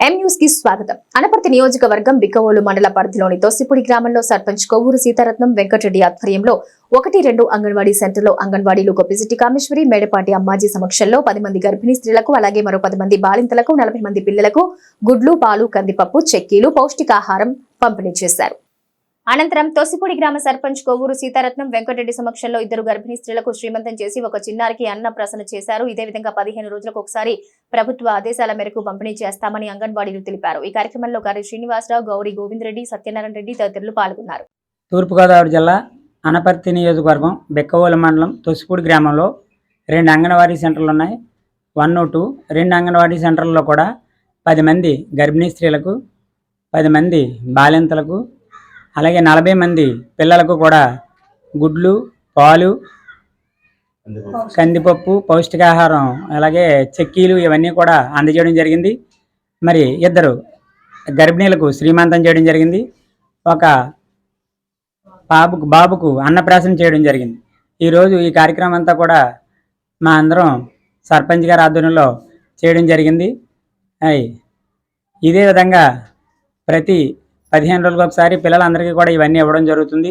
ఎం న్యూస్కి స్వాగతం. అనపర్తి నియోజకవర్గం బిక్కవోలు మండల పరిధిలోని తోసిపూడి గ్రామంలో సర్పంచ్ కొవ్వూరు సీతారత్నం వెంకటరెడ్డి ఆధ్వర్యంలో ఒకటి రెండు అంగన్వాడీ సెంటర్లో అంగన్వాడీలు గొప్పిశెట్టి కామేశ్వరి మేడపాటి అమ్మాజీ సమక్షంలో పది మంది గర్భిణీ స్త్రీలకు అలాగే మరో పది మంది బాలింతలకు నలభై మంది పిల్లలకు గుడ్లు పాలు కందిపప్పు చెక్కీలు పౌష్టికాహారం పంపిణీ చేశారు. అనంతరం తోసిపూడి గ్రామ సర్పంచ్ కొవ్వూరు సీతారత్నం వెంకటరెడ్డి సమక్షంలో ఇద్దరు గర్భిణీ స్త్రీలకు శ్రీమంతం చేసి ఒక చిన్నారికి అన్న ప్రసన చేశారు. ఇదే విధంగా పదిహేను రోజులకు ఒకసారి ప్రభుత్వ ఆదేశాల మేరకు పంపిణీ చేస్తామని అంగన్వాడీలు తెలిపారు. ఈ కార్యక్రమంలో గారి శ్రీనివాసరావు గౌరీ గోవిందరెడ్డి సత్యనారాయణ రెడ్డి తదితరులు పాల్గొన్నారు. తూర్పుగోదావరి జిల్లా అనపర్తి నియోజకవర్గం బెక్కవోలు మండలం తొసిపూడి గ్రామంలో రెండు అంగన్వాడీ సెంటర్లు ఉన్నాయి. వన్ టూ రెండు అంగన్వాడీ సెంటర్లలో కూడా పది మంది గర్భిణీ స్త్రీలకు పది మంది బాలింతలకు అలాగే నలభై మంది పిల్లలకు కూడా గుడ్లు పాలు కందిపప్పు. పౌష్టికాహారం అలాగే చెక్కీలు ఇవన్నీ కూడా అందజేయడం జరిగింది. మరి ఇద్దరు గర్భిణీలకు శ్రీమంతం చేయడం జరిగింది. ఒక బాబుకు బాబుకు అన్నప్రాసన చేయడం జరిగింది. ఈరోజు ఈ కార్యక్రమం అంతా కూడా మా అందరం సర్పంచ్ గారి ఆధ్వర్యంలో చేయడం జరిగింది. అయ్ ఇదే విధంగా ప్రతి పదిహేను రోజులకు ఒకసారి పిల్లలందరికీ కూడా ఇవన్నీ ఇవ్వడం జరుగుతుంది.